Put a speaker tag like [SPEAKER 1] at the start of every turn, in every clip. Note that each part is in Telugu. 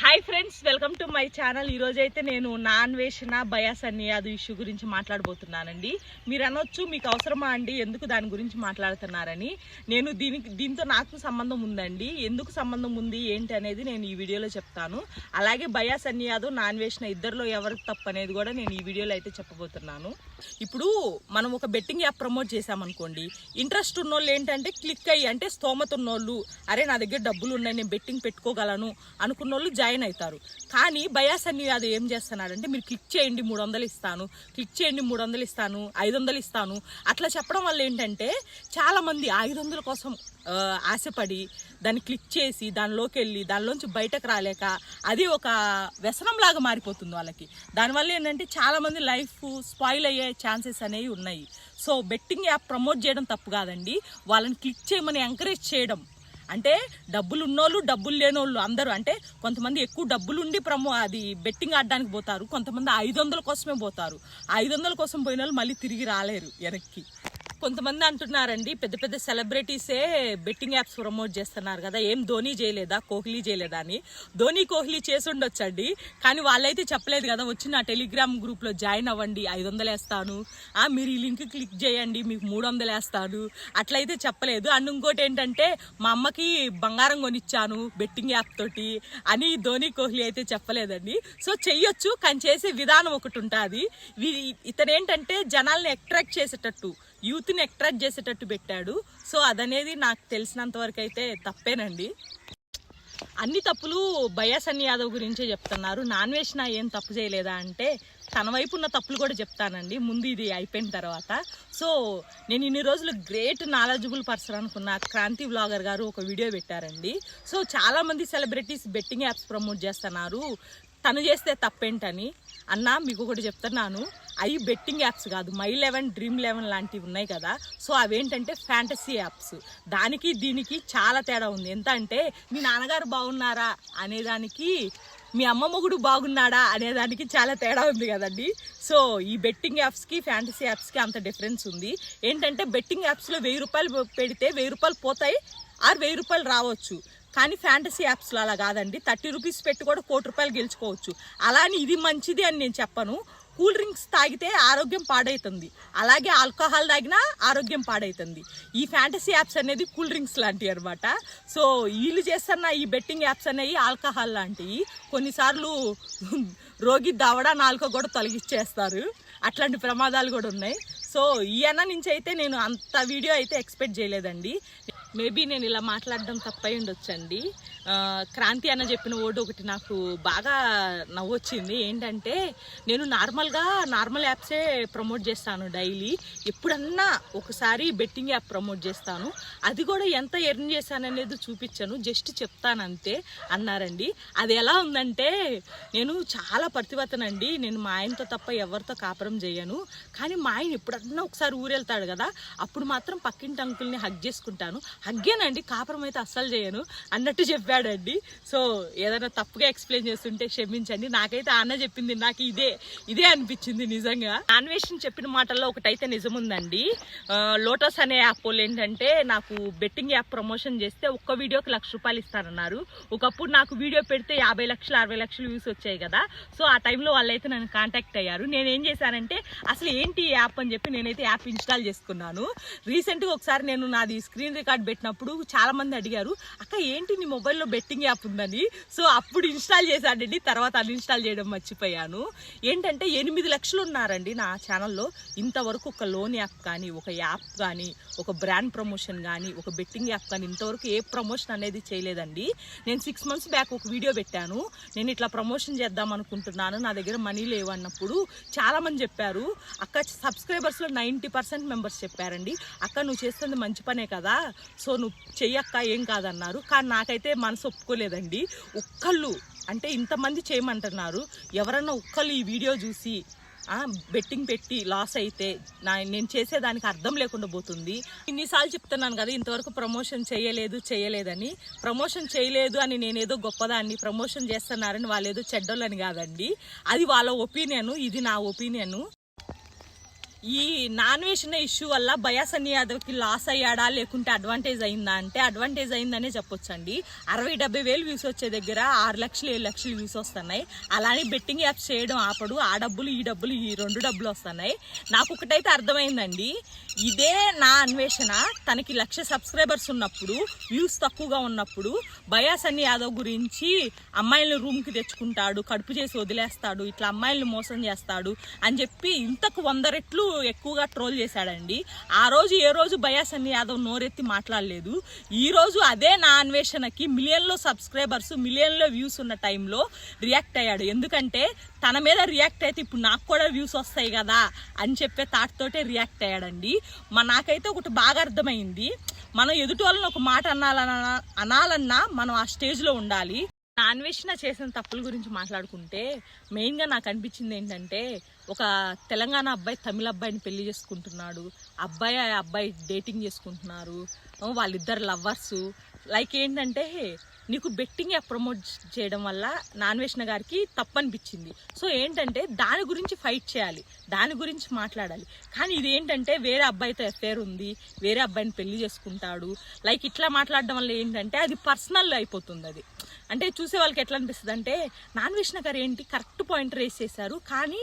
[SPEAKER 1] Hi friends welcome to my channel ఈ అయితే నేను నాన్ వేసిన బయాస్ అని అది ఇష్యూ గురించి మాట్లాడబోతున్నానండి. మీరు అనొచ్చు మీకు అవసరమా అండి? ఎందుకు దాని గురించి మాట్లాడుతున్నారని. నేను దీనికి దీంతో నాకు సంబంధం ఉందండి. ఎందుకు సంబంధం ఉంది ఏంటి అనేది నేను ఈ వీడియోలో చెప్తాను. అలాగే బయాస్ అని నాన్ వేషన ఇద్దరిలో ఎవరికి తప్పు అనేది కూడా నేను ఈ వీడియోలో అయితే చెప్పబోతున్నాను. ఇప్పుడు మనం ఒక బెట్టింగ్ యాప్ ప్రమోట్ చేసామనుకోండి ఇంట్రెస్ట్ ఉన్నోళ్ళు ఏంటంటే క్లిక్ అయ్యి అంటే స్తోమత ఉన్నోళ్ళు అరే నా దగ్గర డబ్బులు ఉన్నాయి నేను బెట్టింగ్ పెట్టుకోగలను అనుకున్న వాళ్ళు జాయిన్ అవుతారు. కానీ బయాస్ అని అది ఏం చేస్తున్నాడంటే మీరు క్లిక్ చేయండి మూడు వందలు ఇస్తాను. క్లిక్ చేయండి మూడు వందలు ఇస్తాను. ఐదు వందలు ఇస్తాను. అట్లా చెప్పడం వల్ల ఏంటంటే చాలామంది ఐదు వందల కోసం ఆశపడి దాన్ని క్లిక్ చేసి దానిలోకి వెళ్ళి దానిలోంచి బయటకు రాలేక అది ఒక వ్యసనం లాగా మారిపోతుంది వాళ్ళకి. దానివల్ల ఏంటంటే చాలామంది లైఫ్ స్పాయిల్ అయ్యే ఛాన్సెస్ అనేవి ఉన్నాయి. సో బెట్టింగ్ యాప్ ప్రమోట్ చేయడం తప్పు కాదండి. వాళ్ళని క్లిక్ చేయమని ఎంకరేజ్ చేయడం అంటే డబ్బులు ఉన్నోళ్ళు డబ్బులు లేనోళ్ళు అందరూ. అంటే కొంతమంది ఎక్కువ డబ్బులు ఉండి ప్రమో అది బెట్టింగ్ ఆడడానికి పోతారు. కొంతమంది ఐదు వందల కోసమే పోతారు. ఐదు వందల కోసం పోయిన వాళ్ళు మళ్ళీ తిరిగి రాలేరు వెనక్కి. కొంతమంది అంటున్నారండి పెద్ద పెద్ద సెలబ్రిటీసే బెట్టింగ్ యాప్స్ ప్రమోట్ చేస్తున్నారు కదా ఏం ధోని చేయలేదా కోహ్లీ చేయలేదా అని. ధోని కోహ్లీ చేసి ఉండొచ్చండి కానీ వాళ్ళైతే చెప్పలేదు కదా వచ్చి నా టెలిగ్రామ్ గ్రూప్లో జాయిన్ అవ్వండి ఐదు వందలు వేస్తాను. ఆ, మీరు ఈ లింక్ క్లిక్ చేయండి మీకు మూడు వందలు వేస్తాను. అట్లయితే చెప్పలేదు. అండ్ ఇంకోటి ఏంటంటే మా అమ్మకి బంగారం కొనిచ్చాను బెట్టింగ్ యాప్ తోటి అని ధోని కోహ్లీ అయితే చెప్పలేదండి. సో చెయ్యొచ్చు కానీ చేసే విధానం ఒకటి ఉంటుంది. ఇతనేంటంటే జనాల్ని అట్రాక్ట్ చేసేటట్టు. యూత్ని అట్రాక్ట్ చేసేటట్టు పెట్టాడు. సో అదనేది నాకు తెలిసినంత వరకు అయితే తప్పేనండి. అన్ని తప్పులు బయాసన్ యాదవ్ గురించే చెప్తున్నారు. నాన్ వెజ్ నా ఏం తప్పు చేయలేదా అంటే తన వైపు ఉన్న తప్పులు కూడా చెప్తానండి. ముందు ఇది అయిపోయిన తర్వాత. సో నేను ఇన్ని రోజులు గ్రేట్ నాలెడ్జబుల్ పర్సన్ అనుకున్న క్రాంతి వ్లాగర్ గారు ఒక వీడియో పెట్టారండి. సో చాలామంది సెలబ్రిటీస్ బెట్టింగ్ యాప్స్ ప్రమోట్ చేస్తున్నారు. తను చేస్తే తప్పేంటని అన్న మీకు ఒకటి చెప్తున్నాను. అవి బెట్టింగ్ యాప్స్ కాదు. మై లెవెన్ డ్రీమ్ లెవెన్ లాంటివి ఉన్నాయి కదా. సో అవేంటంటే ఫ్యాంటసీ యాప్స్. దానికి దీనికి చాలా తేడా ఉంది. ఎంత అంటే మీ నాన్నగారు బాగున్నారా? అనేదానికి మీ అమ్మ మొగుడు బాగున్నాడా? అనేదానికి చాలా తేడా ఉంది కదండి. సో ఈ బెట్టింగ్ యాప్స్కి ఫ్యాంటసీ యాప్స్కి అంత డిఫరెన్స్ ఉంది. ఏంటంటే బెట్టింగ్ యాప్స్లో వెయ్యి రూపాయలు పెడితే వెయ్యి రూపాయలు పోతాయి. ఆరు వెయ్యి రూపాయలు రావచ్చు. కానీ ఫ్యాంటసీ యాప్స్లో అలా కాదండి. థర్టీ రూపీస్ పెట్టి కూడా కోటి రూపాయలు గెలుచుకోవచ్చు. అలా అని ఇది మంచిది అని నేను చెప్పను. కూల్ డ్రింక్స్ తాగితే ఆరోగ్యం పాడైతుంది. అలాగే ఆల్కహాల్ తాగినా ఆరోగ్యం పాడైతుంది. ఈ ఫ్యాంటసీ యాప్స్ అనేది కూల్ డ్రింక్స్ లాంటివి అనమాట సో వీళ్ళు చేస్తున్న ఈ బెట్టింగ్ యాప్స్ అనేవి ఆల్కహాల్ లాంటివి. కొన్నిసార్లు రోగి దవడ నాలుక కూడా తొలగిచ్చేస్తారు. అట్లాంటి ప్రమాదాలు కూడా ఉన్నాయి. సో ఈ అన్న నుంచి అయితే నేను అంత వీడియో అయితే ఎక్స్పెక్ట్ చేయలేదండి. మేబీ నేను ఇలా మాట్లాడడం తప్పై ఉండొచ్చండి. క్రాంతి అన్న చెప్పిన ఓటు ఒకటి నాకు బాగా నవ్వొచ్చింది. ఏంటంటే నేను నార్మల్గా నార్మల్ యాప్సే ప్రమోట్ చేస్తాను డైలీ. ఎప్పుడన్నా ఒకసారి బెట్టింగ్ యాప్ ప్రమోట్ చేస్తాను. అది కూడా ఎంత ఎర్న్ చేశాననేది చూపించాను. జస్ట్ చెప్తాను అంతే అన్నారండి. అది ఎలా ఉందంటే నేను చాలా పతివతనండి నేను మా ఆయనతో తప్ప ఎవరితో కాపురం చేయను. కానీ మా ఆయన ఎప్పుడన్నా ఒకసారి ఊరెళ్తాడు కదా అప్పుడు మాత్రం పక్కింటి అంకుల్ని హగ్ చేసుకుంటాను. హగ్గేనండి కాపురం అయితే అస్సలు చేయను. అన్నట్టు చెప్పాను చెప్పాడండి సో ఏదైనా తప్పుగా ఎక్స్ప్లెయిన్ చేస్తుంటే క్షమించండి. నాకైతే అన్న చెప్పింది నాకు ఇదే ఇదే అనిపించింది నిజంగా. అన్వేషణ చెప్పిన మాటల్లో ఒకటైతే నిజం ఉందండి లోటస్ అనే యాప్ వాళ్ళు ఏంటంటే నాకు బెట్టింగ్ యాప్ ప్రమోషన్ చేస్తే ఒక్క వీడియోకి లక్ష రూపాయలు ఇస్తానన్నారు. ఒకప్పుడు నాకు వీడియో పెడితే యాభై లక్షలు అరవై లక్షలు వ్యూస్ వచ్చాయి కదా. సో ఆ టైంలో వాళ్ళైతే నన్ను కాంటాక్ట్ అయ్యారు. నేను ఏం చేశానంటే అసలు ఏంటి ఈ యాప్ అని చెప్పి నేనైతే యాప్ ఇన్స్టాల్ చేసుకున్నాను. రీసెంట్గా ఒకసారి నేను నాది స్క్రీన్ రికార్డ్ పెట్టినప్పుడు చాలామంది అడిగారు అక్క ఏంటి నీ మొబైల్లో బెట్టింగ్ యాప్ ఉందని. సో అప్పుడు ఇన్స్టాల్ చేశానండి తర్వాత అన్ఇన్స్టాల్ చేయడం మర్చిపోయాను. ఏంటంటే ఎనిమిది లక్షలు ఉన్నారండి నా ఛానల్లో. ఇంతవరకు ఒక లోన్ యాప్ కానీ ఒక యాప్ కానీ ఒక బ్రాండ్ ప్రమోషన్ కానీ ఒక బెట్టింగ్ యాప్ కానీ ఇంతవరకు ఏ ప్రమోషన్ అనేది చేయలేదండి. నేను సిక్స్ మంత్స్ బ్యాక్ ఒక వీడియో పెట్టాను. నేను ఇట్లా ప్రమోషన్ చేద్దాం అనుకుంటున్నాను. నా దగ్గర మనీ లేవు అన్నప్పుడు చాలామంది చెప్పారు అక్క సబ్స్క్రైబర్స్లో నైంటీ పర్సెంట్ మెంబర్స్ చెప్పారండి. అక్క నువ్వు చేస్తుంది మంచి పనే కదా. సో నువ్వు చెయ్యక్క ఏం కాదన్నారు. కానీ నాకైతే మన మనసు ఒప్పుకోలేదండి. ఒక్కళ్ళు అంటే ఇంతమంది చేయమంటున్నారు. ఎవరన్నా ఒక్కళ్ళు ఈ వీడియో చూసి బెట్టింగ్ పెట్టి లాస్ అయితే నా నేను చేసేదానికి అర్థం లేకుండా పోతుంది. ఇన్నిసార్లు చెప్తున్నాను కదా ఇంతవరకు ప్రమోషన్ చేయలేదు చేయలేదని. ప్రమోషన్ చేయలేదు అని నేనేదో గొప్పదాన్ని ప్రమోషన్ చేస్తున్నారని వాళ్ళు ఏదో చెడ్డోళ్ళని కాదండి. అది వాళ్ళ ఒపీనియన్ ఇది నా ఒపీనియన్. ఈ నాన్ వేసిన ఇష్యూ వల్ల బయాసన్ యాదవ్కి లాస్ అయ్యాడా లేకుంటే అడ్వాంటేజ్ అయిందా అంటే అడ్వాంటేజ్ అయిందనే చెప్పొచ్చండి. అరవై డెబ్బై వేలు వ్యూస్ వచ్చే దగ్గర ఆరు లక్షలు ఏడు లక్షలు వ్యూస్ వస్తున్నాయి. అలానే బెట్టింగ్ యాప్స్ చేయడం ఆపడు. ఆ డబ్బులు ఈ డబ్బులు ఈ రెండు డబ్బులు వస్తున్నాయి. నాకు ఒకటైతే అర్థమైందండి. ఇదే నా అన్వేషణ. తనకి లక్ష సబ్స్క్రైబర్స్ ఉన్నప్పుడు వ్యూస్ తక్కువగా ఉన్నప్పుడు బయాసన్ యాదవ్ గురించి అమ్మాయిలను రూమ్కి తెచ్చుకుంటాడు కడుపు చేసి వదిలేస్తాడు ఇట్లా అమ్మాయిలను మోసం చేస్తాడు అని చెప్పి ఇంతకు వంద రెట్లు ఎక్కువగా ట్రోల్ చేశాడండి. ఆ రోజు ఏ రోజు బయాసన్ని యాదవ్ నోరెత్తి మాట్లాడలేదు. ఈ రోజు అదే నా అన్వేషణకి మిలియన్లో సబ్స్క్రైబర్స్ మిలియన్లో వ్యూస్ ఉన్న టైంలో రియాక్ట్ అయ్యాడు. ఎందుకంటే తన మీద రియాక్ట్ అయితే ఇప్పుడు నాకు కూడా వ్యూస్ వస్తాయి కదా అని చెప్పే థాట్ తోటే రియాక్ట్ అయ్యాడండి. మా నాకైతే ఒకటి బాగా అర్థమైంది. మనం ఎదుటి వాళ్ళని ఒక మాట అనాలన్నా అనాలన్నా మనం ఆ స్టేజ్లో ఉండాలి. అన్వేషణ చేసిన తప్పుల గురించి మాట్లాడుకుంటే మెయిన్గా నాకు అనిపించింది ఏంటంటే ఒక తెలంగాణ అబ్బాయి తమిళ అబ్బాయిని పెళ్ళి చేసుకుంటున్నాడు. అబ్బాయి ఆ అబ్బాయి డేటింగ్ చేసుకుంటున్నారు. వాళ్ళిద్దరు లవ్వర్సు లైక్ ఏంటంటే నీకు బెట్టింగ్ యాప్ ప్రమోట్ చేయడం వల్ల నాన్వేషణ గారికి తప్పనిపించింది. సో ఏంటంటే దాని గురించి ఫైట్ చేయాలి దాని గురించి మాట్లాడాలి. కానీ ఇది ఏంటంటే వేరే అబ్బాయితో ఎఫేర్ ఉంది వేరే అబ్బాయిని పెళ్ళి చేసుకుంటాడు. లైక్ ఇట్లా మాట్లాడడం వల్ల ఏంటంటే అది పర్సనల్ అయిపోతుంది అది. అంటే చూసే వాళ్ళకి ఎట్లా అనిపిస్తుంది అంటే నాన్ గారు ఏంటి కరెక్ట్ పాయింట్ రేస్ చేశారు. కానీ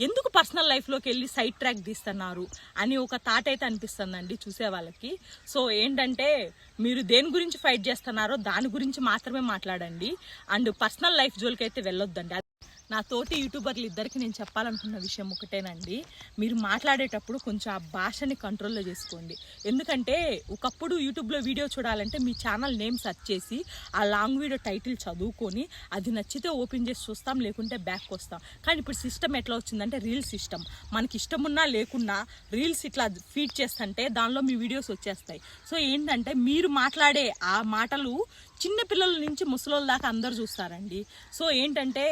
[SPEAKER 1] ఎందుకు పర్సనల్ లైఫ్లోకి వెళ్ళి సైడ్ ట్రాక్ తీస్తున్నారు అని ఒక థాట్ అయితే అనిపిస్తుందండి చూసే వాళ్ళకి. సో ఏంటంటే మీరు దేని గురించి ఫైట్ చేస్తున్నారో దాని గురించి మాత్రమే మాట్లాడండి. అండ్ పర్సనల్ లైఫ్ జోలికి అయితే వెళ్ళొద్దండి. నా తోటి యూట్యూబర్లు ఇద్దరికి నేను చెప్పాలనుకున్న విషయం ఒకటేనండి. మీరు మాట్లాడేటప్పుడు కొంచెం ఆ భాషని కంట్రోల్లో చేసుకోండి. ఎందుకంటే ఒకప్పుడు యూట్యూబ్లో వీడియో చూడాలంటే మీ ఛానల్ నేమ్ సెర్చ్ చేసి ఆ లాంగ్ వీడియో టైటిల్ చదువుకొని అది నచ్చితే ఓపెన్ చేసి చూస్తాం లేకుంటే బ్యాక్ వస్తాం కానీ ఇప్పుడు సిస్టమ్ ఎట్లా వచ్చిందంటే రీల్స్ సిస్టమ్. మనకి ఇష్టం ఉన్నా లేకున్నా రీల్స్ ఇట్లా ఫీడ్ చేస్తుంటే దానిలో మీ వీడియోస్ వచ్చేస్తాయి. సో ఏంటంటే మీరు మాట్లాడే ఆ మాటలు చిన్న పిల్లల నుంచి ముసలోళ్ళ దాకా అందరు చూస్తారండి. సో ఏంటంటే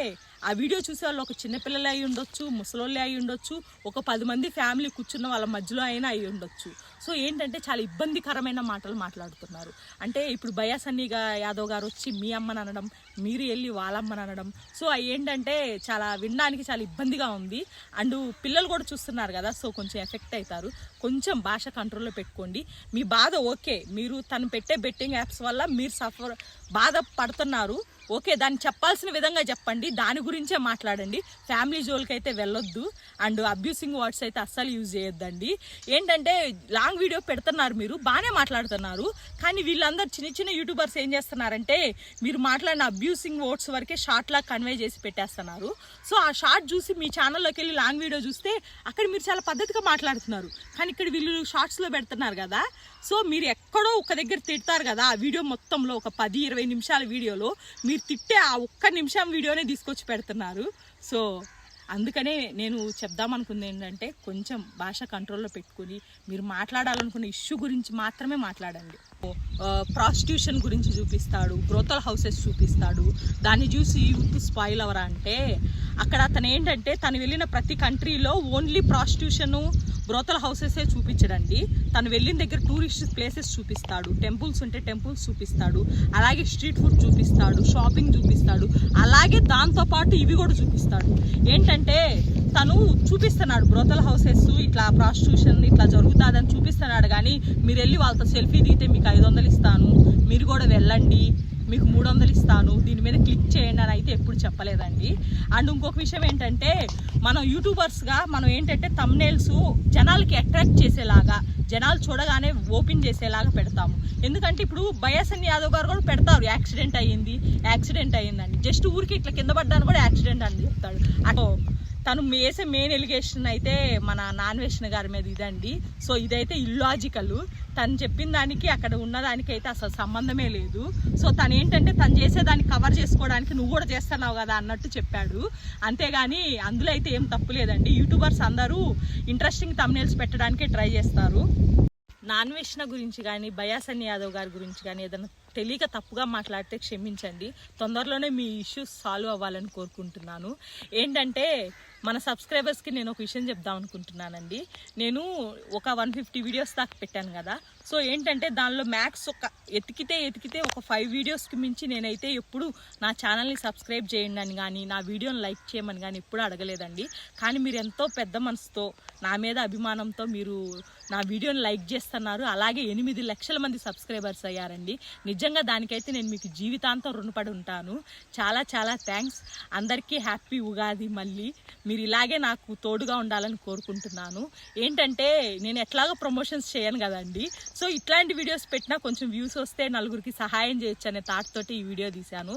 [SPEAKER 1] ఆ వీడియో చూసే వాళ్ళు ఒక చిన్నపిల్లలే అయి ఉండొచ్చు ముసలోళ్ళే అయి ఉండొచ్చు ఒక పది మంది ఫ్యామిలీ కూర్చున్న వాళ్ళ మధ్యలో అయినా అయి ఉండొచ్చు. సో ఏంటంటే చాలా ఇబ్బందికరమైన మాటలు మాట్లాడుతున్నారు. అంటే ఇప్పుడు బయాసన్నిగా యాదవ్ గారు వచ్చి మీ అమ్మని అనడం మీరు వెళ్ళి వాళ్ళమ్మని అనడం. సో అవి ఏంటంటే చాలా వినడానికి చాలా ఇబ్బందిగా ఉంది. అండ్ పిల్లలు కూడా చూస్తున్నారు కదా సో కొంచెం ఎఫెక్ట్ అవుతారు. కొంచెం భాష కంట్రోల్లో పెట్టుకోండి. మీ బాధ ఓకే. మీరు తను పెట్టే బెట్టింగ్ యాప్స్ వల్ల మీరు సఫర్ బాధ పడుతున్నారు. ఓకే దాన్ని చెప్పాల్సిన విధంగా చెప్పండి. దాని గురించే మాట్లాడండి. ఫ్యామిలీ జోల్కి అయితే వెళ్ళొద్దు. అండ్ అబ్యూసింగ్ వర్డ్స్ అయితే అస్సలు యూజ్ చేయొద్దండి. ఏంటంటే లాంగ్ వీడియో పెడుతున్నారు మీరు బాగానే మాట్లాడుతున్నారు. కానీ వీళ్ళందరూ చిన్న చిన్న యూట్యూబర్స్ ఏం చేస్తున్నారంటే మీరు మాట్లాడిన అబ్యూ అబ్యూసింగ్ ఓట్స్ వరకే షార్ట్ లా కన్వే చేసి పెట్టేస్తున్నారు. సో ఆ షార్ట్ చూసి మీ ఛానల్లోకి వెళ్ళి లాంగ్ వీడియో చూస్తే అక్కడ మీరు చాలా పద్ధతిగా మాట్లాడుతున్నారు. కానీ ఇక్కడ వీళ్ళు షార్ట్స్లో పెడుతున్నారు కదా. సో మీరు ఎక్కడో ఒక దగ్గర తిడతారు కదా ఆ వీడియో మొత్తంలో ఒక పది ఇరవై నిమిషాల వీడియోలో మీరు తిట్టే ఆ ఒక్క నిమిషం వీడియోనే తీసుకొచ్చి పెడుతున్నారు. సో అందుకనే నేను చెప్దామనుకుంది ఏంటంటే కొంచెం భాష కంట్రోల్లో పెట్టుకుని మీరు మాట్లాడాలనుకున్న ఇష్యూ గురించి మాత్రమే మాట్లాడండి. ప్రాస్టిట్యూషన్ గురించి చూపిస్తాడు. బ్రోతల్ హౌసెస్ చూపిస్తాడు. దాన్ని చూసి యూత్ స్పాయిల్ అవరా అంటే అక్కడ తను ఏంటంటే తను వెళ్ళిన ప్రతి కంట్రీలో ఓన్లీ ప్రాస్టిట్యూషను బ్రోతల్ హౌసెసే చూపించడండి. తను వెళ్ళిన దగ్గర టూరిస్ట్ ప్లేసెస్ చూపిస్తాడు. టెంపుల్స్ ఉంటే టెంపుల్స్ చూపిస్తాడు. అలాగే స్ట్రీట్ ఫుడ్ చూపిస్తాడు. షాపింగ్ చూపిస్తాడు. అలాగే దాంతోపాటు ఇవి కూడా చూపిస్తాడు. ఏంటంటే తను చూపిస్తున్నాడు బ్రోతల్ హౌసెస్ ఇట్లా ప్రాస్టిట్యూషన్ ఇట్లా జరుగుతుందని చూపిస్తున్నాడు. కానీ మీరు వెళ్ళి వాళ్ళతో సెల్ఫీ దిగితే మీకు ఐదు వందలు ఇస్తాను. మీరు కూడా వెళ్ళండి. మీకు మూడు వందలు ఇస్తాను. దీని మీద క్లిక్ చేయండి అని అయితే ఎప్పుడు చెప్పలేదండి. అండ్ ఇంకొక విషయం ఏంటంటే మనం యూట్యూబర్స్గా మనం ఏంటంటే తమ్నేల్స్ జనాలకి అట్రాక్ట్ చేసేలాగా జనాలు చూడగానే ఓపెన్ చేసేలాగా పెడతాము. ఎందుకంటే ఇప్పుడు బయాసన్ యాదవ్ గారు కూడా పెడతారు యాక్సిడెంట్ అయ్యింది యాక్సిడెంట్ అయ్యిందండి జస్ట్ ఊరికి ఇట్లా కింద పడ్డాను కూడా యాక్సిడెంట్ అని చెప్తాడు. అటు తను వేసే మెయిన్ ఎలిగేషన్ అయితే మన నాన్ వేషన్ గారి మీద ఇదండి. సో ఇదైతే ఇల్లాజికల్ తను చెప్పిన దానికి అక్కడ ఉన్నదానికి అయితే అసలు సంబంధమే లేదు. సో తను ఏంటంటే తను చేసేదాన్ని కవర్ చేసుకోవడానికి నువ్వు కూడా చేస్తున్నావు కదా అన్నట్టు చెప్పాడు. అంతేగాని అందులో అయితే ఏం తప్పు లేదండి. యూట్యూబర్స్ అందరూ ఇంట్రెస్టింగ్ తమ్నేల్స్ పెట్టడానికే ట్రై చేస్తారు. నాన్ వేషణ గురించి కానీ బయాసన్ యాదవ్ గారి గురించి కానీ ఏదైనా తెలియక తప్పుగా మాట్లాడితే క్షమించండి. తొందరలోనే మీ ఇష్యూస్ సాల్వ్ అవ్వాలని కోరుకుంటున్నాను. ఏంటంటే మన సబ్స్క్రైబర్స్కి నేను ఒక విషయం చెప్దాం అనుకుంటున్నానండి. నేను ఒక వన్ ఫిఫ్టీ వీడియోస్ దాకా పెట్టాను కదా. సో ఏంటంటే దానిలో మ్యాక్స్ ఒక ఎతికితే ఎతికితే ఒక ఫైవ్ వీడియోస్కి మించి నేనైతే ఎప్పుడు నా ఛానల్ని సబ్స్క్రైబ్ చేయండి అని కానీ నా వీడియోని లైక్ చేయమని కానీ ఎప్పుడు అడగలేదండి. కానీ మీరు ఎంతో పెద్ద మనసుతో నా మీద అభిమానంతో మీరు నా వీడియోని లైక్ చేస్తున్నారు. అలాగే ఎనిమిది లక్షల మంది సబ్స్క్రైబర్స్ అయ్యారండి. నిజంగా దానికైతే నేను మీకు జీవితాంతం రుణపడి ఉంటాను. చాలా చాలా థ్యాంక్స్ అందరికీ హ్యాపీ ఉగాది మళ్ళీ. మీరు ఇలాగే నాకు తోడుగా ఉండాలని కోరుకుంటున్నాను. ఏంటంటే నేను ఎట్లాగో ప్రమోషన్స్ చేయను కదండి. సో ఇట్లాంటి వీడియోస్ పెట్టినా కొంచెం వ్యూస్ వస్తే నలుగురికి సహాయం చేయొచ్చు అనే థాట్ తోటి ఈ వీడియో తీశాను.